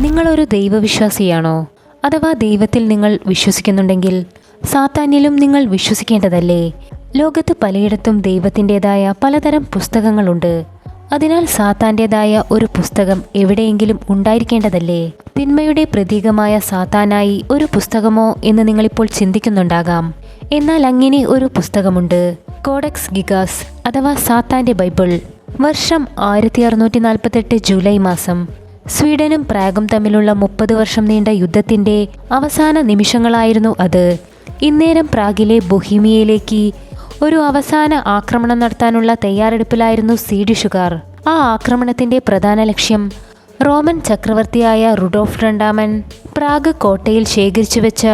നിങ്ങളൊരു ദൈവവിശ്വാസിയാണോ? അഥവാ ദൈവത്തിൽ നിങ്ങൾ വിശ്വസിക്കുന്നുണ്ടെങ്കിൽ സാത്താനിലും നിങ്ങൾ വിശ്വസിക്കേണ്ടതല്ലേ? ലോകത്ത് പലയിടത്തും ദൈവത്തിന്റെതായ പലതരം പുസ്തകങ്ങളുണ്ട്. അതിനാൽ സാത്താന്റെതായ ഒരു പുസ്തകം എവിടെയെങ്കിലും ഉണ്ടായിരിക്കേണ്ടതല്ലേ? തിന്മയുടെ പ്രതീകമായ സാത്താനായി ഒരു പുസ്തകമോ എന്ന് നിങ്ങളിപ്പോൾ ചിന്തിക്കുന്നുണ്ടാകാം. എന്നാൽ അങ്ങനെ ഒരു പുസ്തകമുണ്ട്. കോഡക്സ് ഗിഗാസ് അഥവാ സാത്താന്റെ ബൈബിൾ. വർഷം ആയിരത്തി അറുന്നൂറ്റി നാൽപ്പത്തെട്ട് ജൂലൈ മാസം. സ്വീഡനും പ്രാഗും തമ്മിലുള്ള മുപ്പത് വർഷം നീണ്ട യുദ്ധത്തിന്റെ അവസാന നിമിഷങ്ങളായിരുന്നു അത്. ഇന്നേരം പ്രാഗിലെ ബൊഹീമിയയിലേക്ക് ഒരു അവസാന ആക്രമണം നടത്താനുള്ള തയ്യാറെടുപ്പിലായിരുന്നു സ്വീഡിഷുകാർ. ആ ആക്രമണത്തിന്റെ പ്രധാന ലക്ഷ്യം റോമൻ ചക്രവർത്തിയായ റുഡോഫ് രണ്ടാമൻ പ്രാഗ് കോട്ടയിൽ ശേഖരിച്ചു വെച്ച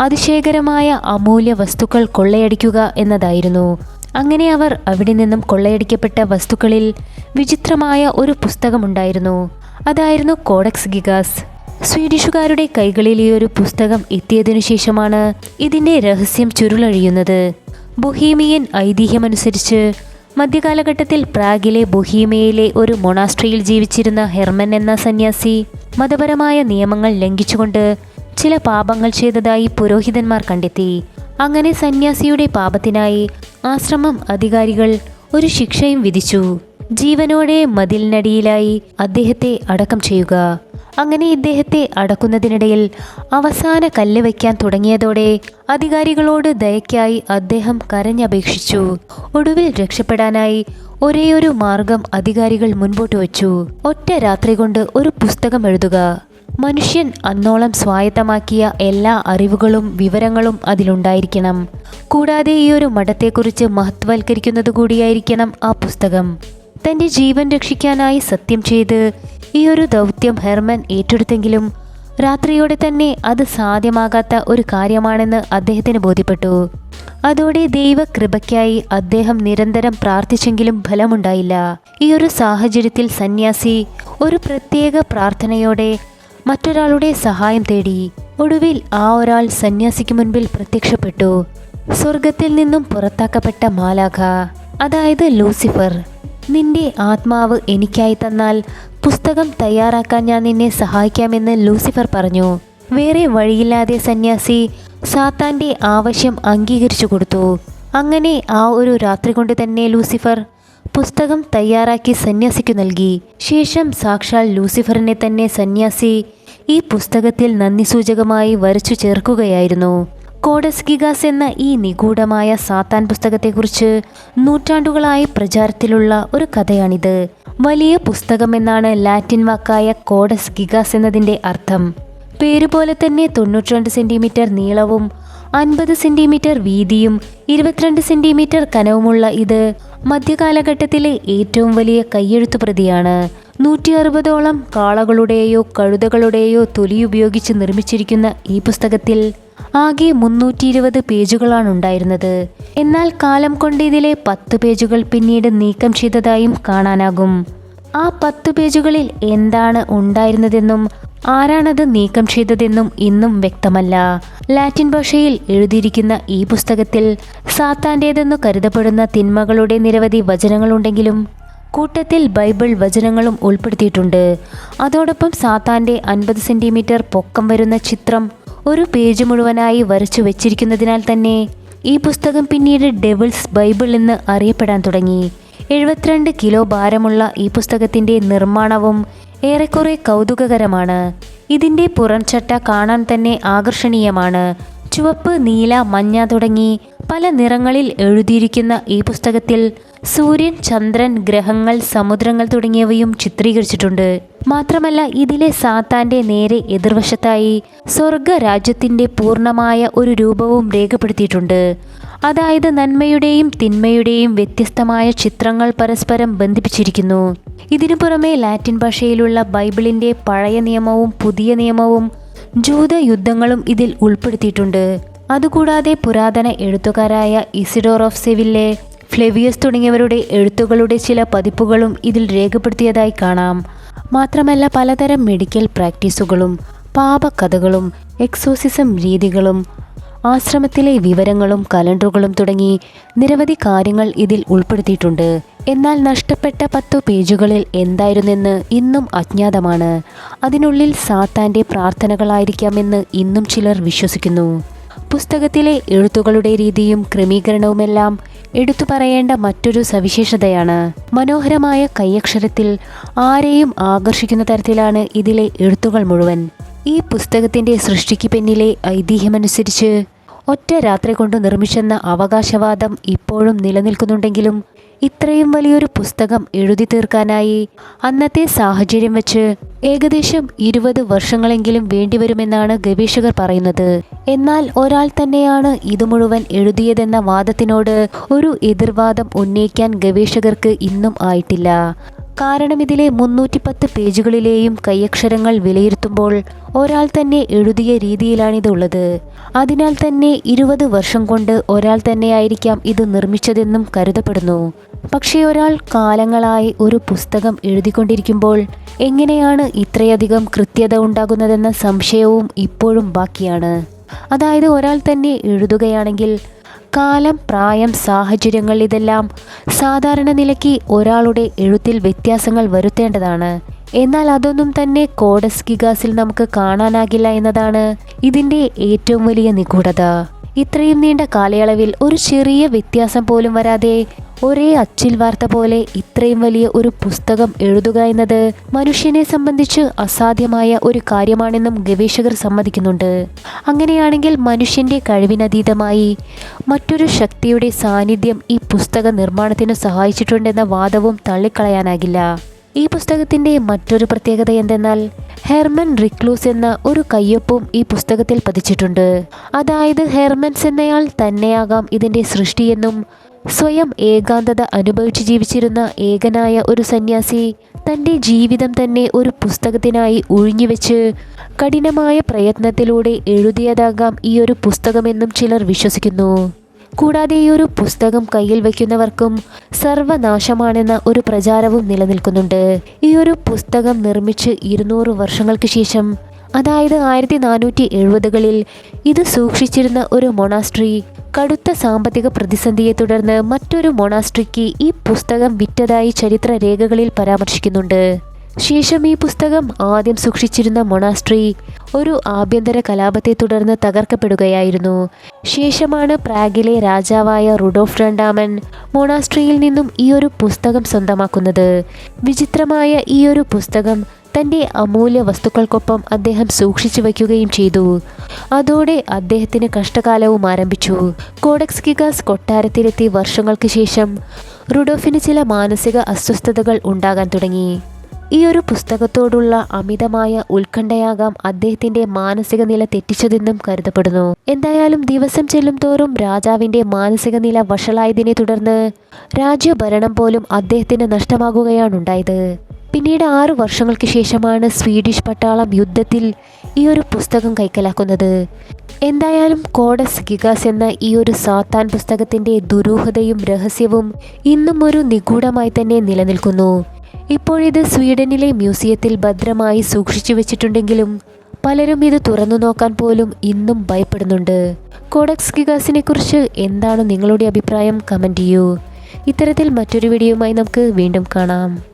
അതിശയകരമായ അമൂല്യ വസ്തുക്കൾ കൊള്ളയടിക്കുക എന്നതായിരുന്നു. അങ്ങനെ അവർ അവിടെ നിന്നും കൊള്ളയടിക്കപ്പെട്ട വസ്തുക്കളിൽ വിചിത്രമായ ഒരു പുസ്തകമുണ്ടായിരുന്നു. അതായിരുന്നു കോഡക്സ് ഗിഗാസ്. സ്വീഡിഷുകാരുടെ കൈകളിൽ ഈ ഒരു പുസ്തകം എത്തിയതിനു ശേഷമാണ് ഇതിന്റെ രഹസ്യം ചുരുളഴിയുന്നത്. ബൊഹീമിയൻ ഐതിഹ്യമനുസരിച്ച് മധ്യകാലഘട്ടത്തിൽ പ്രാഗിലെ ബൊഹീമിയയിലെ ഒരു മൊണാസ്ട്രിയിൽ ജീവിച്ചിരുന്ന ഹെർമൻ എന്ന സന്യാസി മതപരമായ നിയമങ്ങൾ ലംഘിച്ചുകൊണ്ട് ചില പാപങ്ങൾ ചെയ്തതായി പുരോഹിതന്മാർ കണ്ടെത്തി. അങ്ങനെ സന്യാസിയുടെ പാപത്തിനായി ആശ്രമം അധികാരികൾ ഒരു ശിക്ഷയും വിധിച്ചു. ജീവനോടെ മതിലിനടിയിലായി അദ്ദേഹത്തെ അടക്കം ചെയ്യുക. അങ്ങനെ ഇദ്ദേഹത്തെ അടക്കുന്നതിനിടയിൽ അവസാന കല്ല് വയ്ക്കാൻ തുടങ്ങിയതോടെ അധികാരികളോട് ദയക്കായി അദ്ദേഹം കരഞ്ഞപേക്ഷിച്ചു. ഒടുവിൽ രക്ഷപ്പെടാനായി ഒരേയൊരു മാർഗം അധികാരികൾ മുൻപോട്ട് വച്ചു. ഒറ്റ രാത്രി കൊണ്ട് ഒരു പുസ്തകം എഴുതുക. മനുഷ്യൻ അന്നോളം സ്വായത്തമാക്കിയ എല്ലാ അറിവുകളും വിവരങ്ങളും അതിലുണ്ടായിരിക്കണം. കൂടാതെ ഈ ഒരു മഠത്തെക്കുറിച്ച് മഹത്വൽക്കരിക്കുന്നത് കൂടിയായിരിക്കണം ആ പുസ്തകം. തന്റെ ജീവൻ രക്ഷിക്കാനായി സത്യം ചെയ്ത് ഈ ഒരു ദൗത്യം ഹെർമൻ ഏറ്റെടുത്തെങ്കിലും രാത്രിയോടെ തന്നെ അത് സാധ്യമാകാത്ത ഒരു കാര്യമാണെന്ന് അദ്ദേഹത്തിന് ബോധ്യപ്പെട്ടു. അതോടെ ദൈവകൃപയ്ക്കായി അദ്ദേഹം നിരന്തരം പ്രാർത്ഥിച്ചെങ്കിലും ഫലമുണ്ടായില്ല. ഈ ഒരു സാഹചര്യത്തിൽ സന്യാസി ഒരു പ്രത്യേക പ്രാർത്ഥനയോടെ മറ്റൊരാളുടെ സഹായം തേടി ഒടുവിൽ ആ ഒരാൾ സന്യാസിക്ക് മുൻപിൽ പ്രത്യക്ഷപ്പെട്ടു. സ്വർഗത്തിൽ നിന്നും പുറത്താക്കപ്പെട്ട മാലാഖ അതായത് ലൂസിഫർ. നിന്റെ ആത്മാവ് എനിക്കായി തന്നാൽ പുസ്തകം തയ്യാറാക്കാൻ ഞാൻ നിന്നെ സഹായിക്കാമെന്ന് ലൂസിഫർ പറഞ്ഞു. വേറെ വഴിയില്ലാതെ സന്യാസി സാത്താന്റെ ആവശ്യം അംഗീകരിച്ചു കൊടുത്തു. അങ്ങനെ ആ ഒരു രാത്രി കൊണ്ട് തന്നെ ലൂസിഫർ പുസ്തകം തയ്യാറാക്കി സന്യാസിക്കു നൽകി. ശേഷം സാക്ഷാൽ ലൂസിഫറിനെ തന്നെ സന്യാസി ഈ പുസ്തകത്തിൽ നന്ദി സൂചകമായി വരച്ചു ചേർക്കുകയായിരുന്നു. കോഡസ് ഗിഗാസ് എന്ന ഈ നിഗൂഢമായ സാത്താൻ പുസ്തകത്തെക്കുറിച്ച് നൂറ്റാണ്ടുകളായി പ്രചാരത്തിലുള്ള ഒരു കഥയാണിത്. വലിയ പുസ്തകമെന്നാണ് ലാറ്റിൻ വാക്കായ കോഡസ് ഗിഗാസ് എന്നതിന്റെ അർത്ഥം. പേരുപോലെ തന്നെ തൊണ്ണൂറ്റിരണ്ട് സെന്റിമീറ്റർ നീളവും അൻപത് സെന്റിമീറ്റർ വീതിയും ഇരുപത്തിരണ്ട് സെന്റിമീറ്റർ കനവുമുള്ള ഇത് മധ്യകാലഘട്ടത്തിലെ ഏറ്റവും വലിയ കയ്യെഴുത്തു പ്രതിയാണ് നൂറ്റി അറുപതോളം കാളകളുടെയോ കഴുതകളുടെയോ തൊലി ഉപയോഗിച്ച് നിർമ്മിച്ചിരിക്കുന്ന ഈ പുസ്തകത്തിൽ ആകെ മുന്നൂറ്റി ഇരുപത് പേജുകളാണ് ഉണ്ടായിരുന്നത്. എന്നാൽ കാലം കൊണ്ട് ഇതിലെ പത്ത് പേജുകൾ പിന്നീട് നീക്കം ചെയ്തതായും കാണാനാകും. ആ പത്ത് പേജുകളിൽ എന്താണ് ഉണ്ടായിരുന്നതെന്നും ആരാണത് നീക്കം ചെയ്തതെന്നും ഇന്നും വ്യക്തമല്ല. ലാറ്റിൻ ഭാഷയിൽ എഴുതിയിരിക്കുന്ന ഈ പുസ്തകത്തിൽ സാത്താന്റേതെന്നു കരുതപ്പെടുന്ന തിന്മകളുടെ നിരവധി വചനങ്ങളുണ്ടെങ്കിലും കൂട്ടത്തിൽ ബൈബിൾ വചനങ്ങളും ഉൾപ്പെടുത്തിയിട്ടുണ്ട്. അതോടൊപ്പം സാത്താന്റെ അൻപത് സെന്റിമീറ്റർ പൊക്കം വരുന്ന ചിത്രം ഒരു പേജ് മുഴുവനായി വരച്ചു വെച്ചിരിക്കുന്നതിനാൽ തന്നെ ഈ പുസ്തകം പിന്നീട് ഡെവിൾസ് ബൈബിൾ എന്ന് അറിയപ്പെടാൻ തുടങ്ങി. എഴുപത്തിരണ്ട് കിലോ ഭാരമുള്ള ഈ പുസ്തകത്തിന്റെ നിർമ്മാണവും ഏറെക്കുറെ കൗതുകകരമാണ്. ഇതിന്റെ പുറംചട്ട കാണാൻ തന്നെ ആകർഷണീയമാണ്. ചുവപ്പ് നീല മഞ്ഞ തുടങ്ങി പല നിറങ്ങളിൽ എഴുതിയിരിക്കുന്ന ഈ പുസ്തകത്തിൽ സൂര്യൻ ചന്ദ്രൻ ഗ്രഹങ്ങൾ സമുദ്രങ്ങൾ തുടങ്ങിയവയും ചിത്രീകരിച്ചിട്ടുണ്ട്. മാത്രമല്ല ഇതിലെ സാത്താന്റെ നേരെ എതിർവശത്തായി സ്വർഗ രാജ്യത്തിന്റെ പൂർണമായ ഒരു രൂപവും രേഖപ്പെടുത്തിയിട്ടുണ്ട്. അതായത് നന്മയുടെയും തിന്മയുടെയും വ്യത്യസ്തമായ ചിത്രങ്ങൾ പരസ്പരം ബന്ധിപ്പിച്ചിരിക്കുന്നു. ഇതിനു പുറമെ ലാറ്റിൻ ഭാഷയിലുള്ള ബൈബിളിന്റെ പഴയ നിയമവും പുതിയ നിയമവും ജൂത യുദ്ധങ്ങളും ഇതിൽ ഉൾപ്പെടുത്തിയിട്ടുണ്ട്. അതുകൂടാതെ പുരാതന എഴുത്തുകാരായ ഇസിഡോർ ഓഫ് സെവില്ലെ ഫ്ലെവിയസ് തുടങ്ങിയവരുടെ എഴുത്തുകളുടെ ചില പതിപ്പുകളും ഇതിൽ രേഖപ്പെടുത്തിയതായി കാണാം. മാത്രമല്ല പലതരം മെഡിക്കൽ പ്രാക്ടീസുകളും പാപകഥകളും എക്സോസിസം രീതികളും ആശ്രമത്തിലെ വിവരങ്ങളും കലണ്ടറുകളും തുടങ്ങി നിരവധി കാര്യങ്ങൾ ഇതിൽ ഉൾപ്പെടുത്തിയിട്ടുണ്ട്. എന്നാൽ നഷ്ടപ്പെട്ട പത്തു പേജുകളിൽ എന്തായിരുന്നെന്ന് ഇന്നും അജ്ഞാതമാണ്. അതിനുള്ളിൽ സാത്താന്റെ പ്രാർത്ഥനകളായിരിക്കാമെന്ന് ഇന്നും ചിലർ വിശ്വസിക്കുന്നു. പുസ്തകത്തിലെ എഴുത്തുകളുടെ രീതിയും ക്രമീകരണവുമെല്ലാം എടുത്തു പറയേണ്ട മറ്റൊരു സവിശേഷതയാണ്. മനോഹരമായ കൈയക്ഷരത്തിൽ ആരെയും ആകർഷിക്കുന്ന തരത്തിലാണ് ഇതിലെ എഴുത്തുകൾ മുഴുവൻ. ഈ പുസ്തകത്തിന്റെ സൃഷ്ടിക്ക് പിന്നിലെ ഐതിഹ്യമനുസരിച്ച് ഒറ്റ രാത്രി കൊണ്ട് നിർമ്മിച്ചെന്ന അവകാശവാദം ഇപ്പോഴും നിലനിൽക്കുന്നുണ്ടെങ്കിലും ഇത്രയും വലിയൊരു പുസ്തകം എഴുതി തീർക്കാനായി അന്നത്തെ സാഹചര്യം വെച്ച് ഏകദേശം ഇരുപത് വർഷങ്ങളെങ്കിലും വേണ്ടിവരുമെന്നാണ് ഗവേഷകർ പറയുന്നത്. എന്നാൽ ഒരാൾ തന്നെയാണ് ഇത് മുഴുവൻ എഴുതിയതെന്ന വാദത്തിനോട് ഒരു എതിർവാദം ഉന്നയിക്കാൻ ഗവേഷകർക്ക് ഇന്നും ആയിട്ടില്ല. കാരണം ഇതിലെ മുന്നൂറ്റിപ്പത്ത് പേജുകളിലെയും കൈയക്ഷരങ്ങൾ വിലയിരുത്തുമ്പോൾ ഒരാൾ തന്നെ എഴുതിയ രീതിയിലാണിതുള്ളത്. അതിനാൽ തന്നെ ഇരുപത് വർഷം കൊണ്ട് ഒരാൾ തന്നെയായിരിക്കാം ഇത് നിർമ്മിച്ചതെന്നും കരുതപ്പെടുന്നു. പക്ഷേ ഒരാൾ കാലങ്ങളായി ഒരു പുസ്തകം എഴുതിക്കൊണ്ടിരിക്കുമ്പോൾ എങ്ങനെയാണ് ഇത്രയധികം കൃത്യത ഉണ്ടാകുന്നതെന്ന സംശയവും ഇപ്പോഴും ബാക്കിയാണ്. അതായത് ഒരാൾ തന്നെ എഴുതുകയാണെങ്കിൽ കാലം പ്രായം സാഹചര്യങ്ങൾ ഇതെല്ലാം സാധാരണ നിലയ്ക്ക് ഒരാളുടെ എഴുത്തിൽ വ്യത്യാസങ്ങൾ വരുത്തേണ്ടതാണ്. എന്നാൽ അതൊന്നും തന്നെ കോഡസ് ഗിഗാസിൽ നമുക്ക് കാണാനാകില്ല എന്നതാണ് ഇതിന്റെ ഏറ്റവും വലിയ നിഗൂഢത. ഇത്രയും നീണ്ട കാലയളവിൽ ഒരു ചെറിയ വ്യത്യാസം പോലും വരാതെ ഒരേ അച്ചിൽ വാർത്ത പോലെ ഇത്രയും വലിയ ഒരു പുസ്തകം എഴുതുക എന്നത് മനുഷ്യനെ സംബന്ധിച്ച് അസാധ്യമായ ഒരു കാര്യമാണെന്നും ഗവേഷകർ സമ്മതിക്കുന്നുണ്ട്. അങ്ങനെയാണെങ്കിൽ മനുഷ്യന്റെ കഴിവിനതീതമായി മറ്റൊരു ശക്തിയുടെ സാന്നിധ്യം ഈ പുസ്തക നിർമ്മാണത്തിന് സഹായിച്ചിട്ടുണ്ടെന്ന വാദവും തള്ളിക്കളയാനാകില്ല. ഈ പുസ്തകത്തിന്റെ മറ്റൊരു പ്രത്യേകത എന്തെന്നാൽ ഹെർമൻ റിക്ലൂസ് എന്ന ഒരു കയ്യൊപ്പും ഈ പുസ്തകത്തിൽ പതിച്ചിട്ടുണ്ട്. അതായത് ഹെർമൻസ് എന്നയാൾ തന്നെയാകാം ഇതിന്റെ സൃഷ്ടിയെന്നും സ്വയം ഏകാന്തത അനുഭവിച്ച് ജീവിച്ചിരുന്ന ഏകനായ ഒരു സന്യാസി തന്റെ ജീവിതം തന്നെ ഒരു പുസ്തകത്തിനായി ഒഴിഞ്ഞുവെച്ച് കഠിനമായ പ്രയത്നത്തിലൂടെ എഴുതിയതാകാം ഈ ഒരു പുസ്തകമെന്നും ചിലർ വിശ്വസിക്കുന്നു. കൂടാതെ ഈ ഒരു പുസ്തകം കയ്യിൽ വയ്ക്കുന്നവർക്കും സർവനാശമാണെന്ന ഒരു പ്രചാരവും നിലനിൽക്കുന്നുണ്ട്. ഈ ഒരു പുസ്തകം നിർമ്മിച്ച് ഇരുന്നൂറ് വർഷങ്ങൾക്ക് ശേഷം അതായത് ആയിരത്തി നാനൂറ്റി എഴുപതുകളിൽ ഇത് സൂക്ഷിച്ചിരുന്ന ഒരു മൊണാസ്ട്രി കടുത്ത സാമ്പത്തിക പ്രതിസന്ധിയെ തുടർന്ന് മറ്റൊരു മൊണാസ്ട്രിക്ക് ഈ പുസ്തകം വിറ്റതായി ചരിത്ര രേഖകളിൽ പരാമർശിക്കുന്നുണ്ട്. ശേഷം ഈ പുസ്തകം ആദ്യം സൂക്ഷിച്ചിരുന്ന മൊണാസ്ട്രി ഒരു ആഭ്യന്തര കലാപത്തെ തുടർന്ന് തകർക്കപ്പെടുകയായിരുന്നു. ശേഷമാണ് പ്രാഗിലെ രാജാവായ റുഡോഫ് രണ്ടാമൻ മൊണാസ്ട്രിയിൽ നിന്നും ഈ ഒരു പുസ്തകം സ്വന്തമാക്കുന്നത്. വിചിത്രമായ ഈ ഒരു പുസ്തകം തന്റെ അമൂല്യ വസ്തുക്കൾക്കൊപ്പം അദ്ദേഹം സൂക്ഷിച്ചു വയ്ക്കുകയും ചെയ്തു. അതോടെ അദ്ദേഹത്തിന് കഷ്ടകാലവും ആരംഭിച്ചു. കോഡക്സ് ഗിഗാസ് കൊട്ടാരത്തിലെത്തി വർഷങ്ങൾക്ക് ശേഷം റുഡോഫിന് ചില മാനസിക അസ്വസ്ഥതകൾ ഉണ്ടാകാൻ തുടങ്ങി. ഈ ഒരു പുസ്തകത്തോടുള്ള അമിതമായ ഉത്കണ്ഠയാകാം അദ്ദേഹത്തിന്റെ മാനസിക നില തെറ്റിച്ചതെന്നും കരുതപ്പെടുന്നു. എന്തായാലും ദിവസം ചെല്ലും തോറും രാജാവിന്റെ മാനസിക നില വഷളായതിനെ തുടർന്ന് രാജ്യഭരണം പോലും അദ്ദേഹത്തിന് നഷ്ടമാകുകയാണുണ്ടായത്. പിന്നീട് ആറു വർഷങ്ങൾക്ക് ശേഷമാണ് സ്വീഡിഷ് പട്ടാളം യുദ്ധത്തിൽ ഈ ഒരു പുസ്തകം കൈക്കലാക്കുന്നത്. എന്തായാലും കോഡസ് ഗിഗാസ് എന്ന ഈ ഒരു സാത്താൻ പുസ്തകത്തിന്റെ ദുരൂഹതയും രഹസ്യവും ഇന്നും ഒരു നിഗൂഢമായി തന്നെ നിലനിൽക്കുന്നു. ഇപ്പോഴിത് സ്വീഡനിലെ മ്യൂസിയത്തിൽ ഭദ്രമായി സൂക്ഷിച്ചു വെച്ചിട്ടുണ്ടെങ്കിലും പലരും ഇത് തുറന്നു നോക്കാൻ പോലും ഇന്നും ഭയപ്പെടുന്നുണ്ട്. കോഡക്സ് ഗിഗാസിനെ കുറിച്ച് എന്താണ് നിങ്ങളുടെ അഭിപ്രായം? കമന്റ് ചെയ്യൂ. ഇത്തരത്തിൽ മറ്റൊരു വീഡിയോയുമായി നമുക്ക് വീണ്ടും കാണാം.